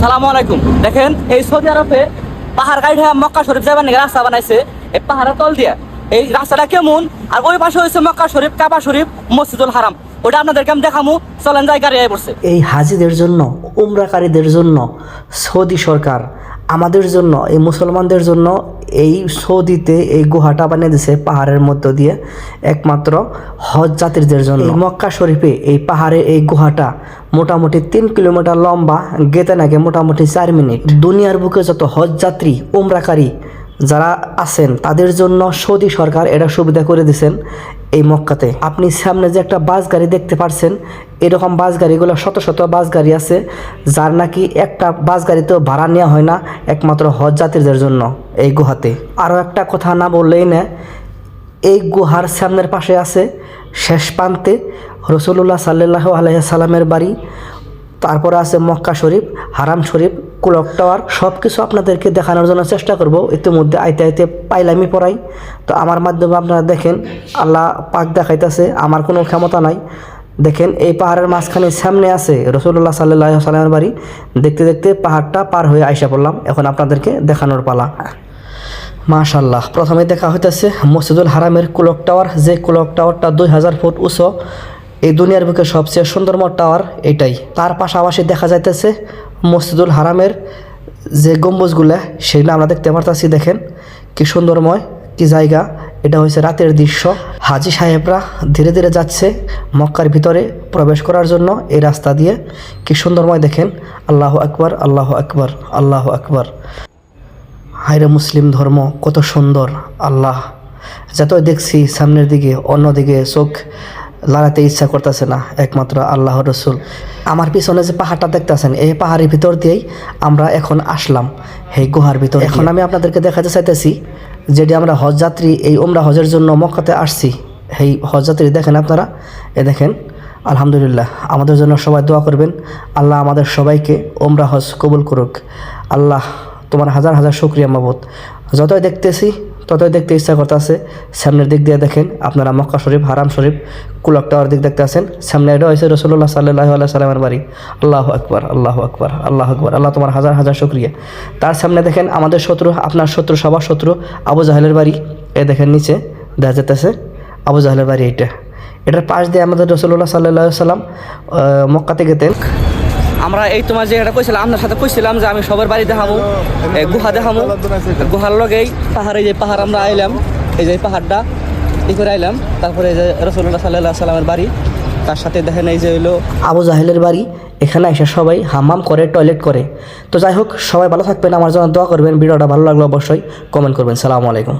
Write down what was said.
সালামু আলাইকুম। দেখেন, এই সৌদি আরবে পাহাড় কাইঠা মক্কা শরীফ যাবেন রাস্তা বানাইছে। এই পাহাড়ের তল দিয়া। এই রাস্তাটা কেমন? আর ওই পাশে হয়েছে মক্কা শরীফ, কাবা শরীফ, মসজিদুল হারাম। ওটা আপনাদেরকে আমি দেখামু। চলেন যাই গাড়ি পড়ছে এই হাজিদের জন্য, উমরাকারীদের জন্য সৌদি সরকার আমাদের জন্য, এই মুসলমানদের জন্য এই সৌদিতে এই গুহাটা বানিয়ে দিছে পাহাড়ের মধ্য দিয়ে একমাত্র হজ যাত্রীদের জন্য। মক্কা শরীফে এই পাহাড়ে এই গুহাটা মোটামুটি তিন কিলোমিটার লম্বা, গেতে নাকি মোটামুটি চার মিনিট। দুনিয়ার বুকে যত হজ যাত্রী, উমরাকারী যারা আছেন, তাদের জন্য সৌদি সরকার এটা সুবিধা করে দিয়েছেন এই মক্কাতে। আপনি সামনে যে একটা বাস গাড়ি দেখতে পারছেন, এরকম বাস গাড়িগুলো শত শত বাস গাড়ি আছে, যার নাকি একটা বাস গাড়িতেও ভাড়া নেওয়া হয় না, একমাত্র হজ যাত্রীদের জন্য এই গুহাতে। আরও একটা কথা না বললেই না, এই গুহার সামনের পাশে আছে শেষ প্রান্তে রসুল্লাহ সাল্লাহ আলাইসাল্লামের বাড়ি, তারপরে আছে মক্কা শরীফ, হারাম শরীফ কুলক টাওয়ার সব কিছু আপনাদেরকে দেখানোর জন্য চেষ্টা করব। ইতিমধ্যে আইতে আইতে পাইলামি পড়াই। তো আমার মাধ্যমে আপনারা দেখেন, আল্লাহ পাক দেখাইতেছে, আমার কোনো ক্ষমতা নাই। দেখেন, এই পাহাড়ের মাঝখানে সামনে আছে রসুল্লাহ সাল্লাহ সাল্লামের বাড়ি। দেখতে দেখতে পাহাড়টা পার হয়ে আইসা পড়লাম। এখন আপনাদেরকে দেখানোর পালা। মাশাল্লাহ প্রথমে দেখা হইতেছে মসজিদুল হারামের কুলক টাওয়ার যে কুলক টাওয়ারটা দুই হাজার ফুট উঁচু, এই দুনিয়ার বুকে সবচেয়ে সুন্দরময় টাওয়ার এটাই। তার পাশাপাশি দেখা যাইতেছে মসজিদুল হারামের যে গম্বুজগুলো, সেগুলো আমরা দেখতে পারতাছি, দেখেন। কি সুন্দরময়, কি জায়গা। এটা হয়েছে রাতের দৃশ্য। হাজি সাহেবরা ধীরে ধীরে যাচ্ছে মক্কার ভিতরে প্রবেশ করার জন্য এই রাস্তা দিয়ে। কি সুন্দরময়, দেখেন। আল্লাহ আকবর আল্লাহ আকবর আল্লাহ আকবর। হায়রে মুসলিম ধর্ম, কত সুন্দর, আল্লাহ। যতই দেখছি সামনের দিকে, অন্যদিকে চোখ লাগাতে ইচ্ছা করতেছে না একমাত্র আল্লাহ রসুল। আমার পিছনে যে পাহাড়টা দেখতেছেন এই পাহাড়ের ভিতর দিয়েই আমরা এখন আসলাম। এই গুহার ভিতর এখন আমি আপনাদেরকে দেখাতে চাইতেছি যেটি আমরা হজ যাত্রী এই উমরা হজের জন্য মক্কাতে আসছি। এই হজ যাত্রী দেখেন আপনারা এ দেখেন আলহামদুলিল্লাহ আমাদের জন্য সবাই দোয়া করবেন। আল্লাহ আমাদের সবাইকে ওমরা হজ কবুল করুক। আল্লাহ তোমার হাজার হাজার শুক্রিয়া মাবুদ। যতই দেখতেছি, ততই দেখতে ইচ্ছা করতেছে, সামনের দিক দিয়ে দেখেন আপনারা মক্কা শরীফ, হারাম শরীফ, কুলক টাওয়ার দিক দেখতে আছেন, সামনে এটা হয়েছে রসুল্লাহ সাল্লাহ আল্লাহ সাল্লামের বাড়ি। আল্লাহ আকবর আল্লাহ আকবর আল্লাহ আকবর, আল্লাহ তোমার হাজার হাজার শুক্রিয়া। তার সামনে দেখেন আমাদের শত্রু, আপনার শত্রু, সবার শত্রু, আবু জাহেলের বাড়ি। এ দেখেন নিচে, দেখা যেতেছে আবু জাহেলের বাড়ি এইটা। এটার পাশ দিয়ে আমাদের রসুল্লাহ সাল্লাহ সাল্লাম মক্কাতে গেতেন। আমরা এই তোমার যে এটা কইছিলাম আপনার সাথে কইছিলাম যে আমি সবার বাড়ি দেখামু এ, গুহা দেখামু গুহার লগেই পাহাড়ে যে পাহাড় আমরা আইলাম এই যে পাহাড়টা এই করে আইলাম। তারপরে এই যে রসুল্লাহ সাল্লাহ সাল্লামের বাড়ি তার সাথে দেখেন এই যে হইল আবু জাহেলের বাড়ি এখানে এসে সবাই হাম্মাম করে টয়লেট করে। তো যাই হোক সবাই ভালো থাকবেন আমার জন্য দোয়া করবেন ভিডিওটা ভালো লাগল অবশ্যই কমেন্ট করবেন। সালামু আলাইকুম।